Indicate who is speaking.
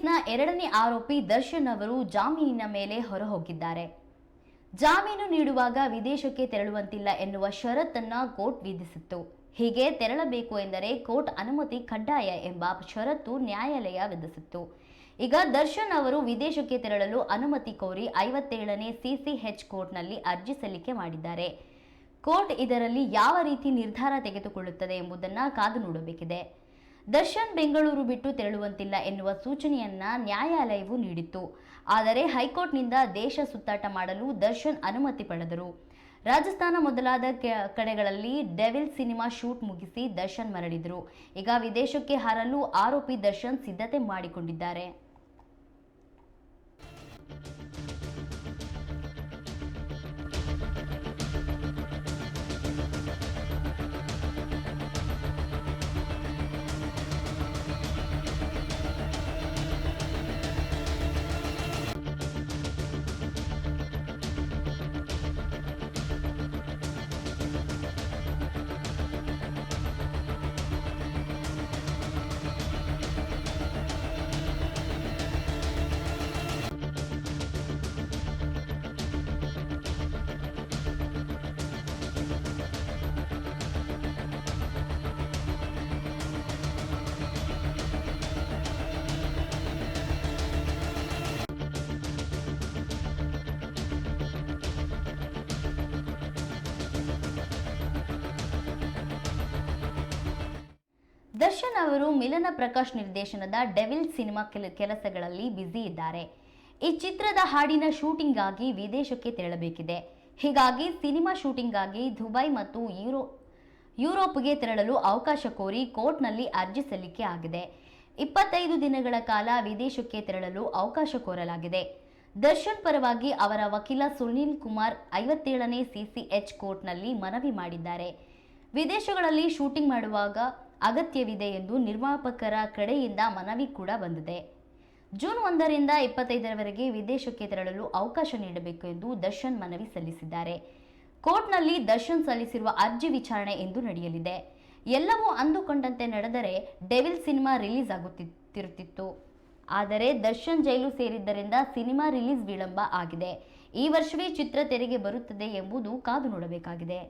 Speaker 1: ಕೇಸ್ನ ಎರಡನೇ ಆರೋಪಿ ದರ್ಶನ್ ಅವರು ಜಾಮೀನಿನ ಮೇಲೆ ಹೊರಹೋಗಿದ್ದಾರೆ. ಜಾಮೀನು ನೀಡುವಾಗ ವಿದೇಶಕ್ಕೆ ತೆರಳುವಂತಿಲ್ಲ ಎನ್ನುವ ಷರತ್ತನ್ನ ಕೋರ್ಟ್ ವಿಧಿಸಿತ್ತು. ಹೀಗೆ ತೆರಳಬೇಕು ಎಂದರೆ ಕೋರ್ಟ್ ಅನುಮತಿ ಕಡ್ಡಾಯ ಎಂಬ ಷರತ್ತು ನ್ಯಾಯಾಲಯ ವಿಧಿಸಿತ್ತು. ಈಗ ದರ್ಶನ್ ಅವರು ವಿದೇಶಕ್ಕೆ ತೆರಳಲು ಅನುಮತಿ ಕೋರಿ ಐವತ್ತೇಳನೇ ಸಿಸಿಎಚ್ ಕೋರ್ಟ್ನಲ್ಲಿ ಅರ್ಜಿ ಸಲ್ಲಿಕೆ ಮಾಡಿದ್ದಾರೆ. ಕೋರ್ಟ್ ಇದರಲ್ಲಿ ಯಾವ ರೀತಿ ನಿರ್ಧಾರ ತೆಗೆದುಕೊಳ್ಳುತ್ತದೆ ಎಂಬುದನ್ನು ಕಾದು ನೋಡಬೇಕಿದೆ. ದರ್ಶನ್ ಬೆಂಗಳೂರು ಬಿಟ್ಟು ತೆರಳುವಂತಿಲ್ಲ ಎನ್ನುವ ಸೂಚನೆಯನ್ನ ನ್ಯಾಯಾಲಯವು ನೀಡಿತ್ತು. ಆದರೆ ಹೈಕೋರ್ಟ್ನಿಂದ ದೇಶ ಸುತ್ತಾಟ ಮಾಡಲು ದರ್ಶನ್ ಅನುಮತಿ ಪಡೆದರು. ರಾಜಸ್ಥಾನ ಮೊದಲಾದ ಕಡೆಗಳಲ್ಲಿ ಡೆವಿಲ್ ಸಿನಿಮಾ ಶೂಟ್ ಮುಗಿಸಿ ದರ್ಶನ್ ಮರಳಿದರು. ಈಗ ವಿದೇಶಕ್ಕೆ ಹಾರಲು ಆರೋಪಿ ದರ್ಶನ್ ಸಿದ್ಧತೆ ಮಾಡಿಕೊಂಡಿದ್ದಾರೆ. ದರ್ಶನ್ ಅವರು ಮಿಲನ ಪ್ರಕಾಶ್ ನಿರ್ದೇಶನದ ಡೆವಿಲ್ ಸಿನಿಮಾ ಕೆಲ, ಕೆಲಸಗಳಲ್ಲಿ ಬ್ಯುಸಿ ಇದ್ದಾರೆ. ಈ ಚಿತ್ರದ ಹಾಡಿನ ಶೂಟಿಂಗ್ ಆಗಿ ವಿದೇಶಕ್ಕೆ ತೆರಳಬೇಕಿದೆ. ಹೀಗಾಗಿ ಸಿನಿಮಾ ಶೂಟಿಂಗ್ಗಾಗಿ ದುಬೈ ಮತ್ತು ಯುರೋ, ಯುರೋಪ್ಗೆ ತೆರಳಲು ಅವಕಾಶ ಕೋರಿ ಕೋರ್ಟ್ನಲ್ಲಿ ಅರ್ಜಿ ಸಲ್ಲಿಕೆ ಆಗಿದೆ. ಇಪ್ಪತ್ತೈದು ದಿನಗಳ ಕಾಲ ವಿದೇಶಕ್ಕೆ ತೆರಳಲು ಅವಕಾಶ ಕೋರಲಾಗಿದೆ. ದರ್ಶನ್ ಪರವಾಗಿ ಅವರ ವಕೀಲ ಸುನೀಲ್ ಕುಮಾರ್ ಐವತ್ತೇಳನೇ ಸಿಸಿಎಚ್ ಕೋರ್ಟ್ನಲ್ಲಿ ಮನವಿ ಮಾಡಿದ್ದಾರೆ. ವಿದೇಶಗಳಲ್ಲಿ ಶೂಟಿಂಗ್ ಮಾಡುವಾಗ ಅಗತ್ಯವಿದೆ ಎಂದು ನಿರ್ಮಾಪಕರ ಕಡೆಯಿಂದ ಮನವಿ ಕೂಡ ಬಂದಿದೆ. ಜೂನ್ ಒಂದರಿಂದ ಇಪ್ಪತ್ತೈದರವರೆಗೆ ವಿದೇಶಕ್ಕೆ ತೆರಳಲು ಅವಕಾಶ ನೀಡಬೇಕು ಎಂದು ದರ್ಶನ್ ಮನವಿ ಸಲ್ಲಿಸಿದ್ದಾರೆ. ಕೋರ್ಟ್ನಲ್ಲಿ ದರ್ಶನ್ ಸಲ್ಲಿಸಿರುವ ಅರ್ಜಿ ವಿಚಾರಣೆ ಎಂದು ನಡೆಯಲಿದೆ. ಎಲ್ಲವೂ ಅಂದುಕೊಂಡಂತೆ ನಡೆದರೆ ಡೆವಿಲ್ ಸಿನಿಮಾ ರಿಲೀಸ್ ಆಗುತ್ತಿರುತ್ತಿತ್ತು. ಆದರೆ ದರ್ಶನ್ ಜೈಲು ಸೇರಿದ್ದರಿಂದ ಸಿನಿಮಾ ರಿಲೀಸ್ ವಿಳಂಬ ಆಗಿದೆ. ಈ ವರ್ಷವೇ ಚಿತ್ರ ತೆರೆಗೆ ಬರುತ್ತದೆ ಎಂಬುದು ಕಾದು ನೋಡಬೇಕಾಗಿದೆ.